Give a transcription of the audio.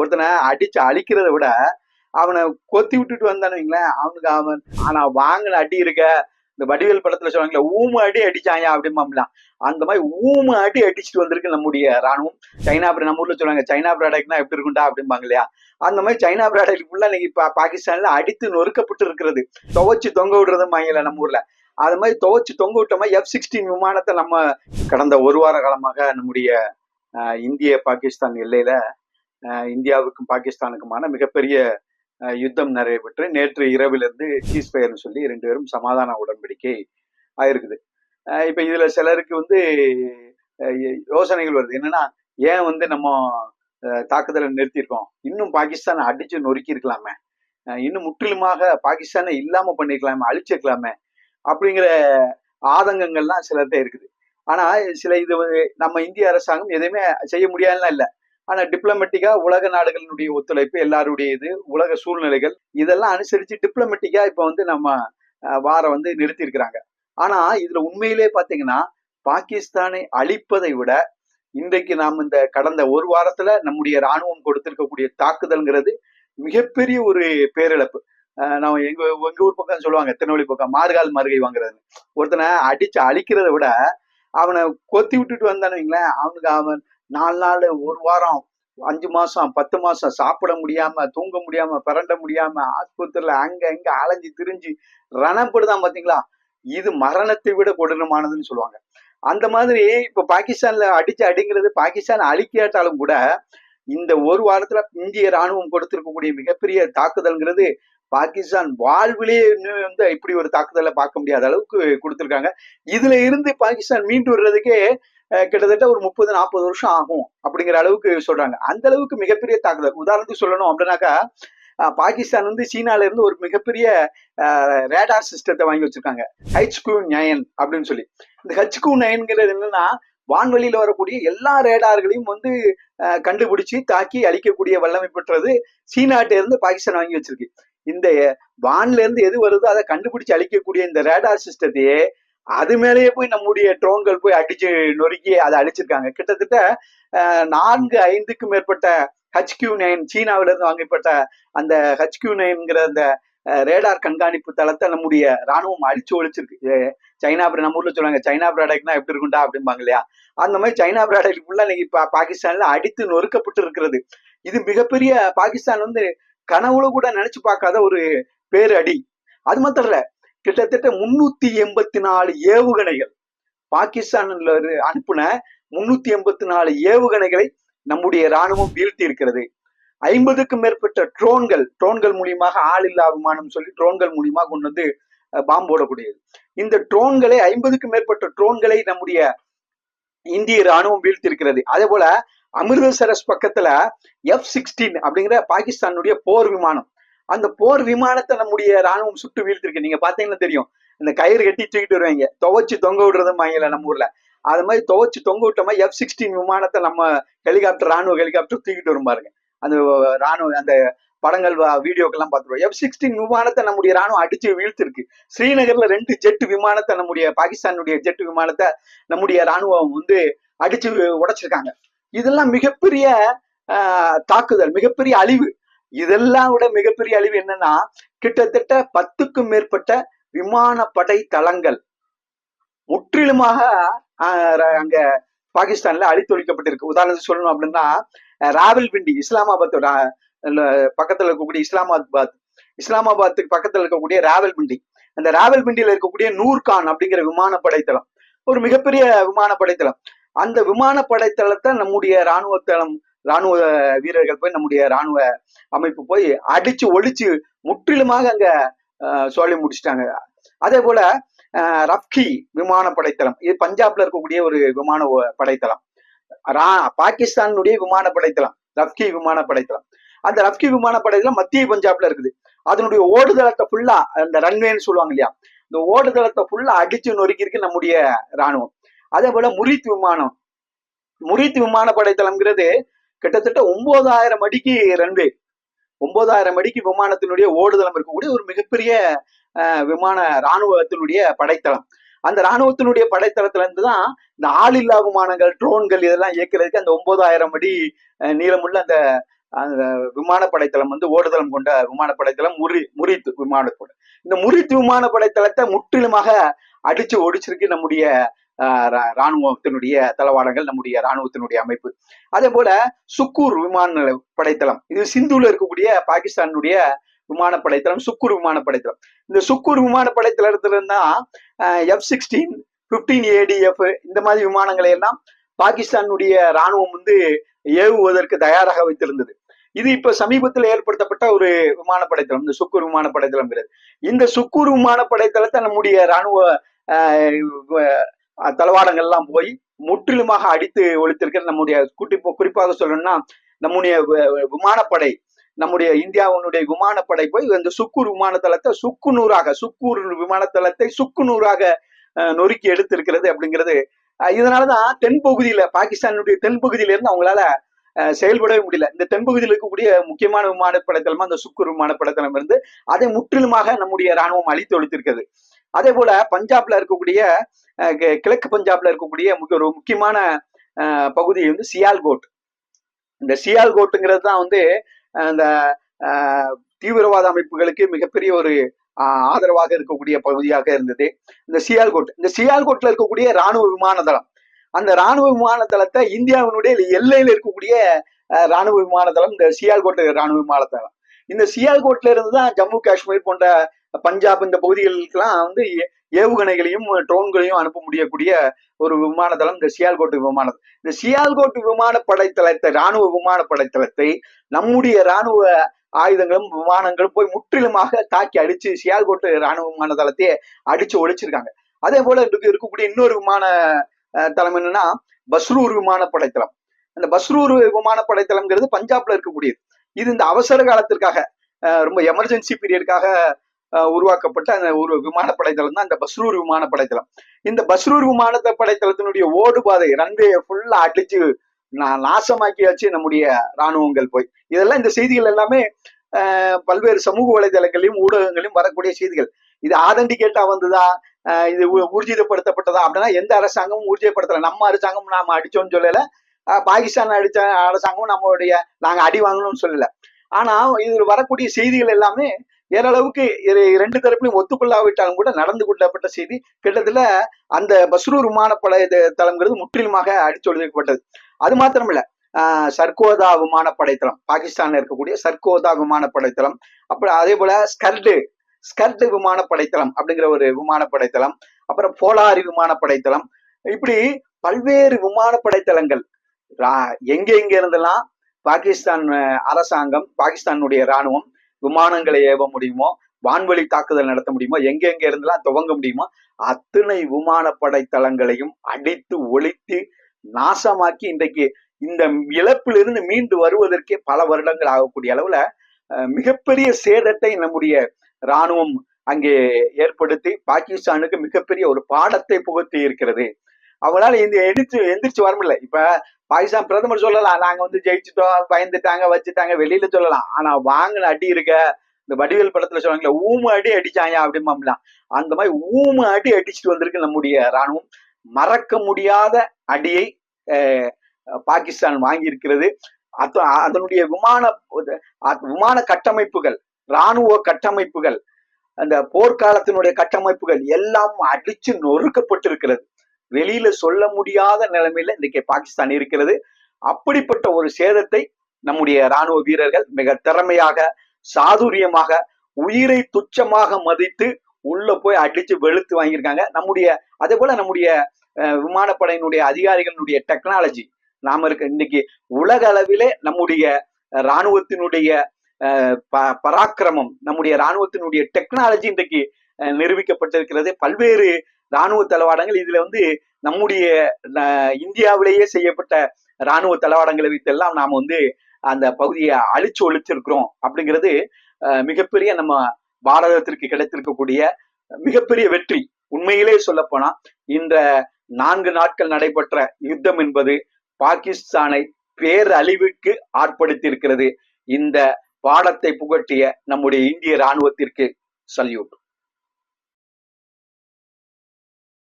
ஒருத்தனை அடிச்சு அழிக்கிறத விட அவனை கொத்தி விட்டுட்டு வந்தானு வைங்களேன். அவனுக்கு அவன் ஆனா வாங்கின அடி இருக்க. இந்த வடிவேல் படத்துல சொல்லுவாங்களே ஊம அடி அடிச்சாயா? அப்படிம்பாம்லாம் அந்த மாதிரி ஊம அடி அடிச்சுட்டு வந்திருக்கு நம்முடைய ராணுவம் சைனா நம்ம ஊர்ல சொல்லுவாங்க சைனா ப்ராடக்ட்னா எப்படி இருக்குண்டா அப்படிம்பாங்க இல்லையா? அந்த மாதிரி சைனா ப்ராடக்ட் ஃபுல்லா இன்னைக்கு பாகிஸ்தான்ல அடித்து நொறுக்கப்பட்டு இருக்கிறது. துவைச்சு தொங்க விடுறதும் வாங்கல நம்ம ஊர்ல. அது மாதிரி துவைச்சு தொங்க விட்ட மாதிரி எஃப் சிக்ஸ்டீன் விமானத்தை நம்ம கடந்த ஒரு வார காலமாக நம்முடைய இந்திய பாகிஸ்தான் எல்லையில இந்தியாவுக்கும் பாகிஸ்தானுக்குமான மிகப்பெரிய யுத்தம் நிறைவேற்று நேற்று இரவிலிருந்து சீஸ் ஃபயர்னு சொல்லி ரெண்டு பேரும் சமாதான உடன்படிக்கை ஆயிருக்குது. இப்போ இதில் சிலருக்கு வந்து யோசனைகள் வருது. என்னன்னா ஏன் வந்து நம்ம தாக்குதலை நிறுத்தியிருக்கோம்? இன்னும் பாகிஸ்தானை அடிச்சு நொறுக்கியிருக்கலாமே. இன்னும் முற்றிலுமாக பாகிஸ்தானை இல்லாமல் பண்ணிருக்கலாமே அழிச்சிருக்கலாமே அப்படிங்கிற ஆதங்கங்கள்லாம் சிலர்கிட்ட இருக்குது. ஆனால் சில இது வந்து நம்ம இந்திய அரசாங்கம் எதுவுமே செய்ய முடியாதுலாம் இல்லை. ஆனா டிப்ளமேட்டிக்கா உலக நாடுகளினுடைய ஒத்துழைப்பு எல்லாருடைய இது உலக சூழ்நிலைகள் இதெல்லாம் அனுசரிச்சு டிப்ளமேட்டிக்கா இப்ப வந்து நம்ம வாரம் வார வந்து நிறுத்தி இருக்கிறாங்க ஆனா இதுல உண்மையிலே பாத்தீங்கன்னா பாகிஸ்தானை அழிப்பதை விட இன்றைக்கு நாம் இந்த கடந்த ஒரு வாரத்துல நம்முடைய ராணுவம் கொடுத்திருக்கக்கூடிய தாக்குதல்ங்கிறது மிகப்பெரிய ஒரு பேரிழப்பு. நான் நம்ம எங்க எங்க ஊர் பக்கம் சொல்லுவாங்க திருநெல்வேலி பக்கம் மார்கால் மருகை வாங்குறது ஒருத்தனை அடிச்சு அழிக்கிறத விட அவனை கொத்தி விட்டுட்டு வந்தானு வைங்களேன் அவனுக்கு அவன் நாலு நாள் ஒரு வாரம் அஞ்சு மாசம் பத்து மாசம் சாப்பிட முடியாம தூங்க முடியாம பிறண்ட முடியாம ஆஸ்பத்திரியில அங்க இங்க அலைஞ்சு திரிஞ்சு ரணப்படுதான் பாத்தீங்களா? இது மரணத்தை விட கொடூரமானதுன்னு சொல்லுவாங்க. அந்த மாதிரி இப்ப பாகிஸ்தான்ல அடிச்சு அடிங்கிறது பாகிஸ்தான் அழிக்காட்டாலும் கூட இந்த ஒரு வாரத்துல இந்திய ராணுவம் கொடுத்திருக்கக்கூடிய மிகப்பெரிய தாக்குதல்ங்கிறது பாகிஸ்தான் வாழ்விலேயே வந்து இப்படி ஒரு தாக்குதலை பார்க்க முடியாத அளவுக்கு கொடுத்திருக்காங்க. இதுல இருந்து பாகிஸ்தான் மீண்டு வர்றதுக்கே கிட்டத்தட்ட ஒரு முப்பது நாற்பது வருஷம் ஆகும் அப்படிங்கிற அளவுக்கு சொல்றாங்க. அந்த அளவுக்கு மிகப்பெரிய தாக்குதல். உதாரணத்துக்கு சொல்லணும் அப்படின்னாக்கா பாகிஸ்தான் வந்து சீனால இருந்து ஒரு மிகப்பெரிய ரேடார் சிஸ்டத்தை வாங்கி வச்சிருக்காங்க. ஹெச்கு நயன் அப்படின்னு சொல்லி. இந்த ஹெச்கு நயன்கிறது என்னன்னா வான்வெளியில வரக்கூடிய எல்லா ரேடார்களையும் வந்து கண்டுபிடிச்சு தாக்கி அழிக்கக்கூடிய வல்லமை பெற்றது சீனாட்டை இருந்து பாகிஸ்தான் வாங்கி வச்சிருக்கு. இந்த வான்ல இருந்து எது வருதோ அதை கண்டுபிடிச்சு அழிக்கக்கூடிய இந்த ரேடார் சிஸ்டத்தையே அது மேலேயே போய் நம்முடைய ட்ரோன்கள் போய் அடிச்சு நொறுக்கி அதை அழிச்சிருக்காங்க. கிட்டத்தட்ட நான்கு ஐந்துக்கும் மேற்பட்ட ஹச்கியூ நைன் சீனாவிலிருந்து வாங்கப்பட்ட அந்த ஹச்கியூ நைன்ங்கிற அந்த ரேடார் கண்காணிப்பு தளத்தை நம்முடைய ராணுவம் அழிச்சு ஒழிச்சிருக்கு. சைனா அப்புறம் நம்ம ஊர்ல சொல்லுவாங்க சைனா ப்ராடக்ட்னா எப்படி இருக்கும்டா? அப்படிம்பாங்க இல்லையா? அந்த மாதிரி சைனா ப்ராடக்ட் ஃபுல்லா இன்னைக்கு பா- பாகிஸ்தான்ல அடித்து நொறுக்கப்பட்டு இருக்கிறது. இது மிகப்பெரிய பாகிஸ்தான் வந்து கனவுல கூட நினைச்சு பார்க்காத ஒரு பேரு அடி அது மாத்திரம் இல்ல கிட்டத்தட்ட முன்னூத்தி எண்பத்தி நாலு ஏவுகணைகள். பாகிஸ்தான்ல அனுப்புன முன்னூத்தி எண்பத்தி நாலு ஏவுகணைகளை நம்முடைய ராணுவம் வீழ்த்தி இருக்கிறது ஐம்பதுக்கும் மேற்பட்ட ட்ரோன்கள் ட்ரோன்கள் மூலியமாக ஆள் இல்லா விமானம் சொல்லி ட்ரோன்கள் மூலியமாக கொண்டு வந்து பாம்பு போடக்கூடியது. இந்த ட்ரோன்களை ஐம்பதுக்கும் மேற்பட்ட ட்ரோன்களை நம்முடைய இந்திய ராணுவம் வீழ்த்தி இருக்கிறது அதே போல அமிர்தசரஸ் பக்கத்துல எஃப் சிக்ஸ்டீன் அப்படிங்கிற பாகிஸ்தானுடைய போர் விமானம். அந்த போர் விமானத்தை நம்முடைய ராணுவம் சுட்டு வீழ்த்திருக்கு. நீங்க பாத்தீங்கன்னா தெரியும். இந்த கயிறு கட்டி தூக்கிட்டு வருவாங்க. துவைச்சு தொங்க விடுறதும் வாங்கல நம்ம ஊர்ல. அது மாதிரி துவைச்சு தொங்க விட்ட மாதிரி எஃப் சிக்ஸ்டீன் விமானத்தை நம்ம ஹெலிகாப்டர் ராணுவ ஹெலிகாப்டர் தூக்கிட்டு வரும் பாருங்க. அந்த ராணுவ அந்த படங்கள் வீடியோக்கெல்லாம் பார்த்துருவோம் எஃப் சிக்ஸ்டீன் விமானத்தை நம்முடைய ராணுவம் அடிச்சு வீழ்த்திருக்கு. ஸ்ரீநகர்ல ரெண்டு ஜெட் விமானத்தை நம்முடைய பாகிஸ்தானுடைய ஜெட் விமானத்தை நம்முடைய ராணுவம் வந்து அடிச்சு உடைச்சிருக்காங்க. இதெல்லாம் மிகப்பெரிய ஆஹ், தாக்குதல் மிகப்பெரிய அழிவு. இதெல்லாம் விட மிகப்பெரிய அழிவு என்னன்னா கிட்டத்தட்ட பத்துக்கும் மேற்பட்ட விமானப்படை தளங்கள் முற்றிலுமாக அங்க பாகிஸ்தான்ல அழித்தொழிக்கப்பட்டிருக்கு. உதாரணத்துக்கு சொல்லணும் அப்படின்னா ராவல்பிண்டி இஸ்லாமாபாத்தோட பக்கத்துல இருக்கக்கூடிய இஸ்லாமாபாத் இஸ்லாமாபாத்துக்கு பக்கத்துல இருக்கக்கூடிய ராவல்பிண்டி. அந்த ராவல்பிண்டியில இருக்கக்கூடிய நூர்கான் அப்படிங்கிற விமானப்படை தளம் ஒரு மிகப்பெரிய விமானப்படை தளம் அந்த விமானப்படை தளத்தை நம்முடைய ராணுவ தளம் ராணுவ வீரர்கள் போய் நம்முடைய ராணுவ அமைப்பு போய் அடிச்சு ஒழிச்சு முற்றிலுமாக அங்க அஹ், சொல்லி முடிச்சிட்டாங்க. அதே போல அஹ், ரப்கி விமான படைத்தளம். இது பஞ்சாப்ல இருக்கக்கூடிய ஒரு விமான படைத்தளம். ரா- பாகிஸ்தானுடைய விமான படைத்தளம். ரப்கி விமான படைத்தளம். அந்த ரப்கி விமான படைத்தளம் மத்திய பஞ்சாப்ல இருக்குது. அதனுடைய ஓடுதளத்தை ஃபுல்லா அந்த ரன்வேன்னு சொல்லுவாங்க இல்லையா? இந்த ஓடுதளத்தை ஃபுல்லா அடிச்சு நொறுக்கி இருக்கு நம்முடைய ராணுவம். அதே போல முரித் விமானம். முரித் விமான படைத்தளம்ங்கிறது கிட்டத்தட்ட ஒன்பதாயிரம் அடிக்கு ரன்வே. ஒன்பதாயிரம் அடிக்கு விமானத்தினுடைய ஓடுதளம் இருக்கக்கூடிய ஒரு மிகப்பெரிய அஹ், விமான ராணுவத்தினுடைய படைத்தளம். அந்த ராணுவத்தினுடைய படைத்தளத்துல இருந்து தான் இந்த ஆளில்லா விமானங்கள் ட்ரோன்கள் இதெல்லாம் இயக்குறதுக்கு அந்த ஒன்பதாயிரம் அடி அஹ், நீளமுள்ள அந்த அந்த விமானப்படைத்தளம் வந்து ஓடுதளம் கொண்ட விமானப்படைத்தளம் முறி முறித்து விமானப்படை இந்த முறித்து விமானப்படைத்தளத்தை முற்றிலுமாக அடிச்சு ஒடிச்சிருக்கு நம்முடைய ஆஹ், ரா- ராணுவத்தினுடைய தளவாடங்கள் நம்முடைய ராணுவத்தினுடைய அமைப்பு. அதே போல சுக்கூர் விமான படைத்தளம். இது சிந்துல இருக்கக்கூடிய பாகிஸ்தானுடைய விமானப்படைத்தளம் சுக்கூர் விமானப்படைத்தளம். இந்த சுக்கூர் விமானப்படைத்தளத்துல இருந்தா எஃப் சிக்ஸ்டீன் பிப்டீன் ஏடிஎஃப் இந்த மாதிரி விமானங்களை எல்லாம் பாகிஸ்தானுடைய ராணுவம் வந்து ஏவுவதற்கு தயாராக வைத்திருந்தது. இது இப்ப சமீபத்தில் ஏற்படுத்தப்பட்ட ஒரு விமானப்படைத்தளம். இந்த சுக்கூர் விமானப்படைத்தளம் இந்த சுக்கூர் விமானப்படைத்தளத்தை நம்முடைய ராணுவ ஆஹ், தளவாடங்கள்லாம் போய் முற்றிலுமாக அடித்து ஒழித்திருக்கிற நம்முடைய குட்டி குறிப்பாக சொல்லணும்னா நம்முடைய விமானப்படை நம்முடைய இந்தியாவினுடைய விமானப்படை போய் இந்த சுக்கூர் விமானத்தளத்தை சுக்கு நூறாக சுக்கூர் விமானத்தளத்தை சுக்கு நூறாக அஹ், நொறுக்கி எடுத்திருக்கிறது அப்படிங்கிறது இதனாலதான் தென்பகுதியில பாகிஸ்தானுடைய தென்பகுதியில இருந்து அவங்களால அஹ், செயல்படவே முடியல. இந்த தென்பகுதியில் இருக்கக்கூடிய முக்கியமான விமானப்படைத்தளமா அந்த சுக்கூர் விமானப்படைத்தளம் இருந்து அதை முற்றிலுமாக நம்முடைய ராணுவம் அழித்து ஒழித்திருக்கிறது. அதே போல பஞ்சாப்ல இருக்கக்கூடிய அஹ், கிழக்கு பஞ்சாப்ல இருக்கக்கூடிய ஒரு முக்கியமான பகுதி வந்து சியால்கோட். இந்த சியால்கோட்டுங்கிறது தான் வந்து அந்த தீவிரவாத அமைப்புகளுக்கு மிகப்பெரிய ஒரு ஆதரவாக இருக்கக்கூடிய பகுதியாக இருந்தது. இந்த சியால்கோட் இந்த சியால்கோட்ல இருக்கக்கூடிய ராணுவ விமான தளம் அந்த ராணுவ விமான தளத்தை இந்தியாவினுடைய எல்லையில இருக்கக்கூடிய அஹ், ராணுவ விமான தளம் இந்த சியால்கோட் ராணுவ விமான தளம் இந்த சியால்கோட்ல இருந்து தான் ஜம்மு காஷ்மீர் போன்ற பஞ்சாப் இந்த பகுதிகளுக்கெல்லாம் வந்து ஏ- ஏவுகணைகளையும் ட்ரோன்களையும் அனுப்ப முடியக்கூடிய ஒரு விமானதளம் இந்த சியால்கோட்டு விமானம் இந்த சியால்கோட்டு விமானப்படைத்தளத்தை ராணுவ விமானப்படைத்தளத்தை நம்முடைய ராணுவ ஆயுதங்களும் விமானங்களும் போய் முற்றிலுமாக தாக்கி அடிச்சு சியால்கோட்டு ராணுவ விமான தளத்தையே அடிச்சு ஒழிச்சிருக்காங்க. அதே போல இருக்கக்கூடிய இன்னொரு விமான தளம் என்னன்னா பஸ்ரூர் விமானப்படைத்தளம். அந்த பஸ்ரூர் விமானப்படைத்தளம்ங்கிறது பஞ்சாப்ல இருக்கக்கூடியது. இது இந்த அவசர காலத்திற்காக அஹ், ரொம்ப எமர்ஜென்சி பீரியடுக்காக உருவாக்கப்பட்ட அந்த ஒரு விமான படைத்தளம் தான் அந்த பஸ்ரூர் விமான படைத்தளம் இந்த பஸ்ரூர் விமான படைத்தளத்தினுடைய ஓடுபாதை ரன்வே ஃபுல்லா அடிச்சு நா- நாசமாக்கியாச்சு நம்முடைய ராணுவங்கள் போய். இதெல்லாம் இந்த செய்திகள் எல்லாமே பல்வேறு சமூக வலைதளங்களையும் ஊடகங்களையும் வரக்கூடிய செய்திகள். இது ஆதண்டிகேட்டா வந்ததா? அஹ், இது ஊர்ஜிதப்படுத்தப்பட்டதா? அப்படின்னா எந்த அரசாங்கமும் ஊர்ஜிதப்படுத்தல. நம்ம அரசாங்கம் நாம அடிச்சோம்னு சொல்லல. பாகிஸ்தான் அடிச்ச அரசாங்கம் நம்மளுடைய நாங்க அடி வாங்கணும்னு சொல்லல. ஆனா இதுல வரக்கூடிய செய்திகள் எல்லாமே ஏறளவுக்கு இரண்டு ரெண்டு தரப்பிலும் ஒத்துக்கொள்ளாவிட்டாலும் கூட நடந்து கொள்ளப்பட்ட செய்தி கிட்டத்தட்ட அந்த பஸ்ரூர் விமானப்படை தளம்ங்கிறது முற்றிலுமாக அடிச்சொழிக்கப்பட்டது அது மாத்திரமில்ல ஆஹ் சர்கோதா விமான படைத்தளம் பாகிஸ்தான்ல இருக்கக்கூடிய சர்கோதா விமானப்படைத்தளம் அப்புறம் அதே போல ஸ்கர்டு ஸ்கர்டு விமான படைத்தளம் அப்படிங்கிற ஒரு விமானப்படைத்தளம் அப்புறம் போலாரி விமானப்படைத்தளம் இப்படி பல்வேறு விமானப்படைத்தளங்கள் ரா- எங்க எங்க இருந்தெல்லாம் பாகிஸ்தான் அரசாங்கம் பாகிஸ்தானுடைய ராணுவம் விமானங்களை ஏவ முடியுமோ வான்வழி தாக்குதல் நடத்த முடியுமோ எங்கெங்க இருந்தெல்லாம் துவங்க முடியுமோ அத்தனை விமானப்படை தளங்களையும் அடித்து ஒழித்து நாசமாக்கி இன்றைக்கு இந்த இழப்பிலிருந்து மீண்டு வருவதற்கே பல வருடங்கள் ஆகக்கூடிய அளவுல அஹ், மிகப்பெரிய சேதத்தை நம்முடைய ராணுவம் அங்கே ஏற்படுத்தி பாகிஸ்தானுக்கு மிகப்பெரிய ஒரு பாடத்தை புகுத்தி இருக்கிறது. அவங்களால இந்த எடுத்து எந்திரிச்சு வர முடியல. இப்ப பாகிஸ்தான் பிரதமர் சொல்லலாம் நாங்க வந்து ஜெயிச்சிட்டோம் பயந்துட்டாங்க வச்சுட்டாங்க வெளியில சொல்லலாம் ஆனா வாங்கின அடி இருக்க இந்த வடிவேல் படத்துல சொல்லுவாங்களே ஊம அடி அடிச்சாயா அப்படிமாம்லாம் அந்த மாதிரி ஊம அடி அடிச்சுட்டு வந்திருக்கு நம்முடைய ராணுவம் மறக்க முடியாத அடியை அஹ், பாகிஸ்தான் வாங்கி இருக்கிறது அதனுடைய விமான விமான கட்டமைப்புகள் ராணுவ கட்டமைப்புகள் அந்த போர்க்காலத்தினுடைய கட்டமைப்புகள் எல்லாம் அடிச்சு நொறுக்கப்பட்டிருக்கிறது. வெளியில சொல்ல முடியாத நிலைமையில இன்றைக்கு பாகிஸ்தான் இருக்கிறது. அப்படிப்பட்ட ஒரு சேதத்தை நம்முடைய ராணுவ வீரர்கள் மிக திறமையாக சாதுரியமாக உயிரை துச்சமாக மதித்து உள்ள போய் அடிச்சு வெளுத்து வாங்கியிருக்காங்க. நம்முடைய அதே போல நம்முடைய விமானப்படையினுடைய அதிகாரிகளுடைய டெக்னாலஜி நாம இருக்க இன்னைக்கு உலக அளவிலே நம்முடைய இராணுவத்தினுடைய ராணுவத்தினுடைய ப- பராக்கிரமம் நம்முடைய ராணுவத்தினுடைய டெக்னாலஜி இன்றைக்கு நிரூபிக்கப்பட்டிருக்கிறது. பல்வேறு ராணுவ தளவாடங்கள். இதுல வந்து நம்முடைய இந்தியாவிலேயே செய்யப்பட்ட ராணுவ தளவாடங்களை வைத்தெல்லாம் நாம் வந்து அந்த பகுதியை அழிச்சு ஒழிச்சிருக்கிறோம் அப்படிங்கிறது மிகப்பெரிய நம்ம பாரதத்திற்கு கிடைத்திருக்கக்கூடிய மிகப்பெரிய வெற்றி. உண்மையிலே சொல்ல போனா இந்த நான்கு நாட்கள் நடைபெற்ற யுத்தம் என்பது பாகிஸ்தானை பேரழிவுக்கு ஆட்படுத்தி இருக்கிறது இந்த பாடத்தை புகட்டிய நம்முடைய இந்திய ராணுவத்திற்கு சல்யூட்.